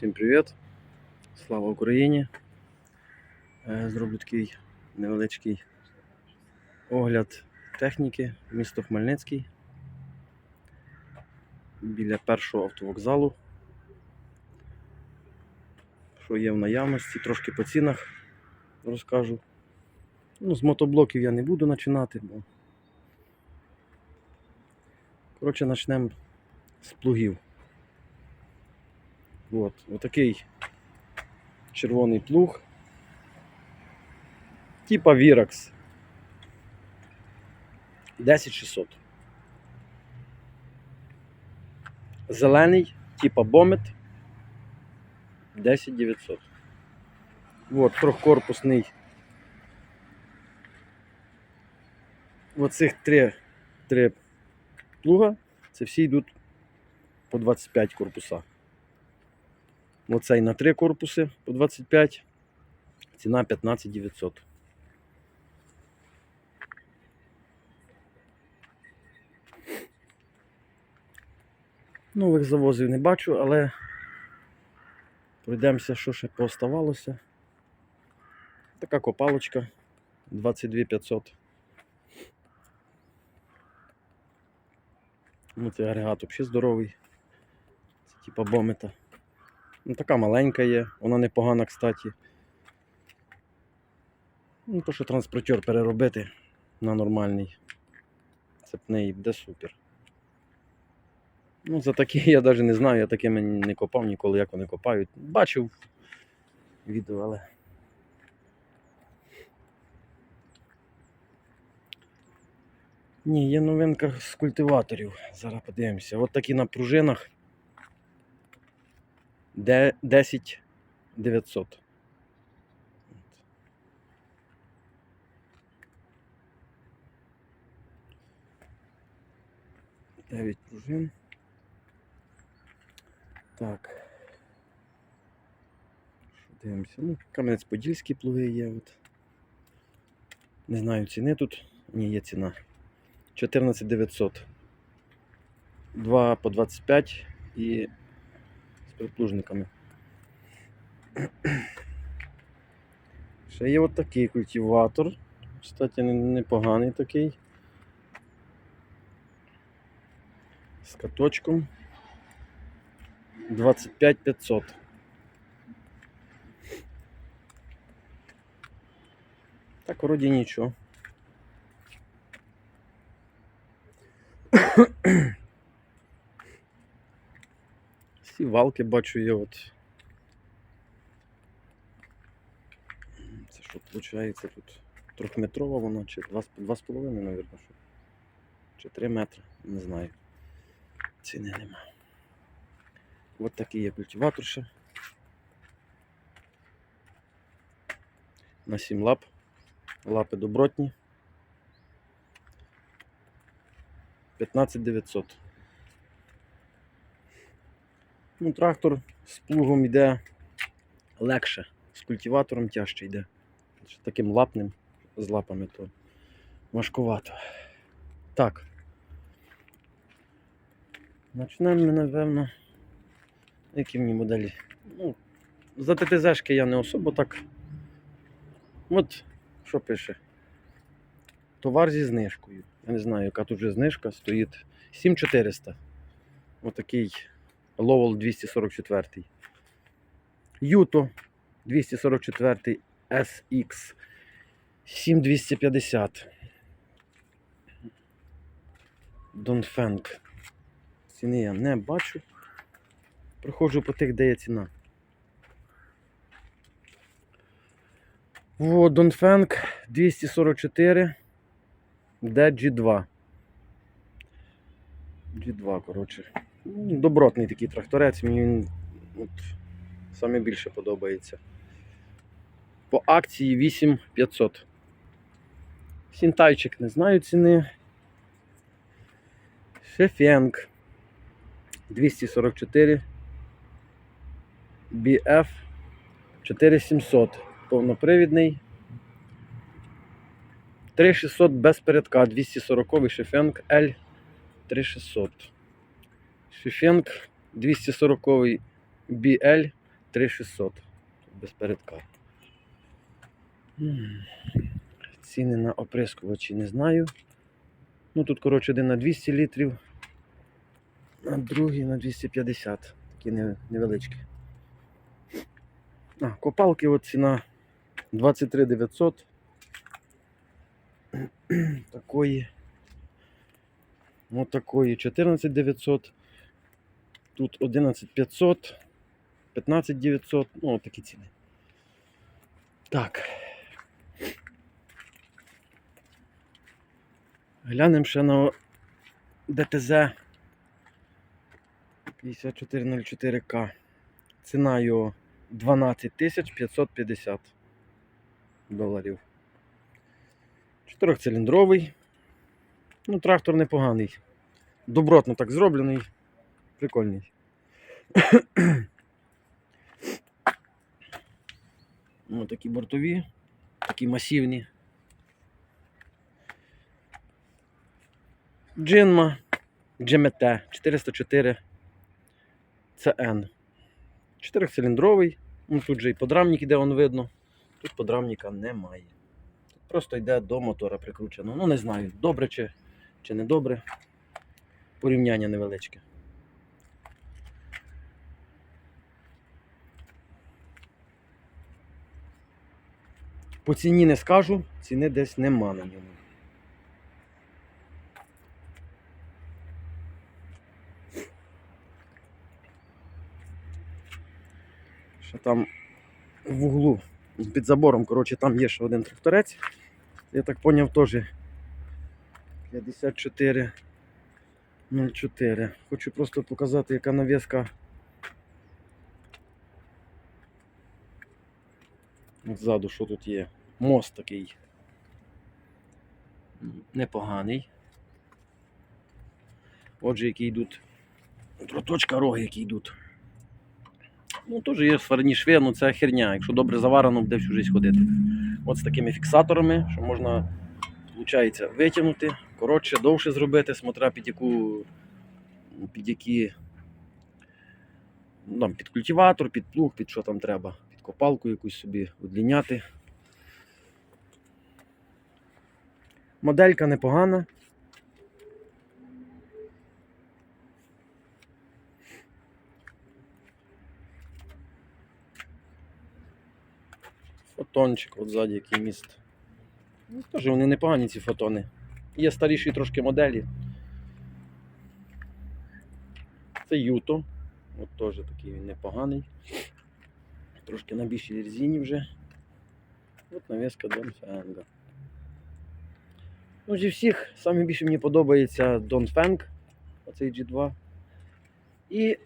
Всім привіт! Слава Україні! Е, Зроблю такий невеличкий огляд техніки місто Хмельницький біля першого автовокзалу. Що є в наявності, трошки по цінах розкажу. Ну, з мотоблоків я не буду починати, бо. Коротше, почнемо з плугів. От, отакий червоний плуг. Типа Virax. 10600. Зелений, типа Бомет. 10900. Вот, трьохкорпусний. Оцих три, три плуга, це всі йдуть по 25 корпуса. Оцей на 3 корпуси по 25. Ціна 15 900. Нових завозів не бачу, але пройдемося, що ще пооставалося. Така копалочка 22 500. Ну, цей агрегат взагалі здоровий. Це типа бомета. Ну, така маленька є, вона непогана, кстати. Ну, то, що транспортер переробити на нормальний. Цепний буде супер. Ну, за такі я навіть не знаю, я такими не копав ніколи, як вони копають. Бачив відео, але. Ні, є новинка з культиваторів. Зараз подивимося. От такі на пружинах. Де 10 900. Дев'ять пружин. Так. Що дивимося? Ну, Кам'янець-Подільські плуги є. От. Не знаю ціни тут. Ні, є ціна. 14 900. Два по 25 і приплужниками. Ще є от такий культиватор. Кстати, непоганий такий. З каточком. 25 500. Так, вроді нічого. Всі валки бачу є от. Це що виходить тут трьохметрова вона, чи 2,5, мабуть. Чи 3 метри, не знаю. Ціни нема. От такий є культиватор. На 7 лап. Лапи добротні. 15 900. Ну, трактор з плугом йде легше, з культиватором тяжче йде. Таким лапним, з лапами то важкувато. Так. Почнемо ми, напевно. Які мені моделі? Ну, за ТТЗшки я не особо так. От, що пише? Товар зі знижкою. Я не знаю, яка тут вже знижка стоїть. 7400. Отакий Lowell 244. Юто 244 SX 7250. Донфенг. Ціни я не бачу. Проходжу по тих, де є ціна. Во, Донфенг 244 DG2. G2, коротше. Ну, добротний такий тракторець, мені він от, саме більше подобається. По акції 8500. Сінтайчик не знаю ціни. Шефенг 244 BF 4700, повнопривідний. 3600 без передка, 240 шефенг L3600. Шифенк 240 BL 3600 без передка. Ціни на оприскувачі не знаю. Ну тут, коротше, один на 200 літрів, а другий на 250, такі невеличкі. А, Копалки от ціна 23 900. Такої. Ну, такої 14 900. Тут 11 500. 15 900. Ну, такі ціни. Так. Глянемо ще на ДТЗ 5404К. Ціна його 12 550 доларів. Чотирьохциліндровий. Ну, трактор непоганий. Добротно так зроблений. Прикольний. Ось такі бортові, такі масивні. Джинма GMT 404 CN. Чотирьохциліндровий. Ну, тут же і подрамник іде, он видно. Тут подрамника немає. Тут просто йде до мотора прикручено. Ну, не знаю, добре чи, чи не добре. Порівняння невеличке. По ціні не скажу, ціни десь нема на ньому. Що там в углу під забором, коротше, там є ще один тракторець. Я так поняв, теж 5404. Хочу просто показати, яка навіска. Ззаду що тут є? Мост такий. Непоганий. Отже, які йдуть. Троточка роги, які йдуть. Ну, теж є сварні шви, ну це херня. Якщо добре заварено, буде всю життя ходити. От з такими фіксаторами, що можна, виходить, витягнути, коротше, довше зробити, смотря під яку, під які. Ну, там, під культиватор, під плуг, під що там треба, копалку якусь собі удліняти. Моделька непогана. Фотончик, от ззаді який міст. Ну, теж вони непогані ці фотони. Є старіші трошки моделі. Це Юто. От теж такий він непоганий. Трошки на більшій резині вже. От навіска Донфенга. Ну, зі всіх саме більше мені подобається Донфенг. Оцей G2. І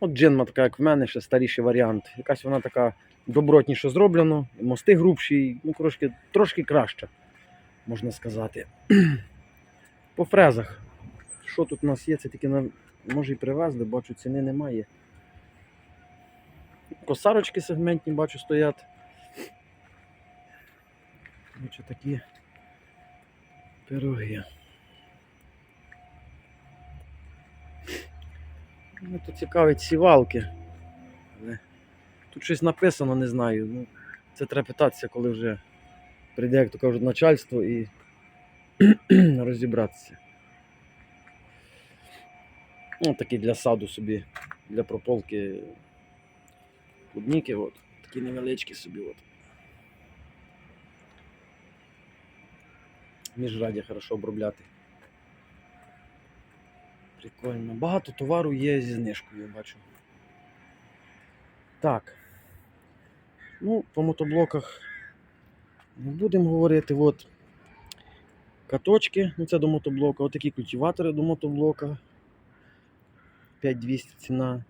от джинма така, як в мене, ще старіший варіант. Якась вона така добротніше зроблено, і мости грубші, ну, трошки, трошки краще, можна сказати. По фрезах. Що тут у нас є? Це тільки на... може і привезли, бачу, ціни немає. Косарочки сегментні, бачу, стоять. Бачу такі пироги. Ну, тут цікавить сівалки. Але Тут щось написано, не знаю. Ну, це треба питатися, коли вже прийде, як то кажуть, начальство і розібратися. Ну, такі для саду собі, для прополки клубніки, от. Такі невеличкі собі. От. Міжрадя хорошо обробляти. Прикольно. Багато товару є зі знижкою, я бачу. Так. Ну, по мотоблоках не будемо говорити. От каточки, ну це до мотоблока, отакі культиватори до мотоблока. 5200 ціна.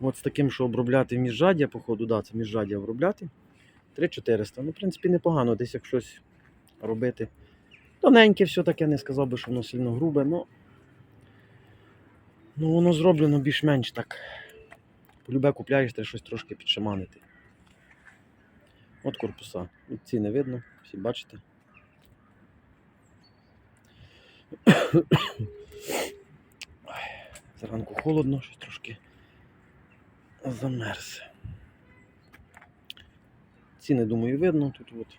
От з таким, що обробляти міжжаддя, походу, да, це міжжаддя обробляти. 3400. Ну, в принципі, непогано, десь як щось робити. Тоненьке все таке, не сказав би, що воно сильно грубе, ну. Ну, воно зроблено більш-менш так. Полюбе купляєш, треба щось трошки підшаманити. От корпуса. Ці не видно, всі бачите. Зранку холодно, щось трошки замерз. Ціни, думаю, видно тут от.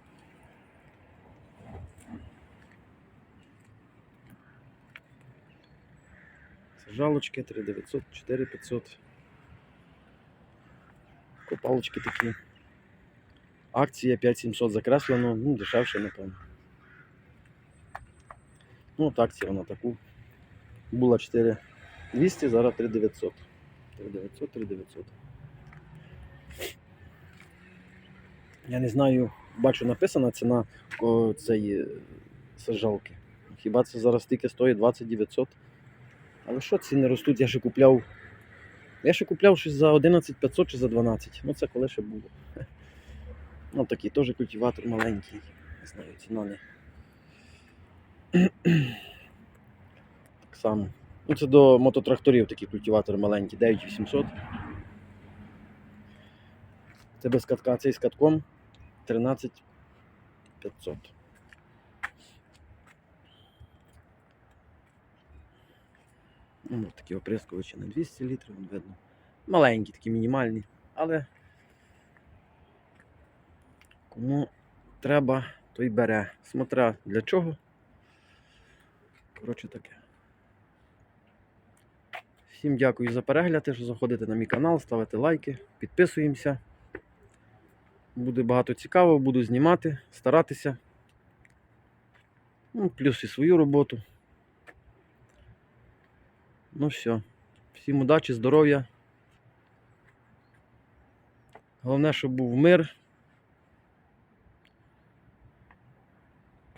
Сажалочки 3900, 4500. Копалочки такі. Акція 5700 закреслено, ну, дешевше, напевно. Ну, от акція вона таку. Була 4200, зараз 3900. 3900, 3900. Я не знаю, бачу написана ціна цієї е, сажалки. Хіба це зараз тільки стоїть 20 900? Але що ціни ростуть? Я ще купляв. Я ще купляв щось за 11 500 чи за 12. Ну це коли ще було. Ну такий теж культиватор маленький. Не знаю, ціна не. Так само. Ну це до мототракторів такі культиватори маленькі, 9800. Це без катка, цей з катком 13500. Ну, такі оприскувачі на 200 літрів, видно. Маленькі, такі мінімальні, але кому треба, той бере. Смотря для чого. Коротше таке. Всім дякую за перегляд, що заходите на мій канал, ставите лайки, підписуємося. Буде багато цікавого, буду знімати, старатися. Ну, плюс і свою роботу. Ну все. Всім удачі, здоров'я. Головне, щоб був мир.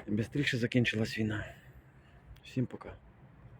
І швидше закінчилась війна. Всім пока.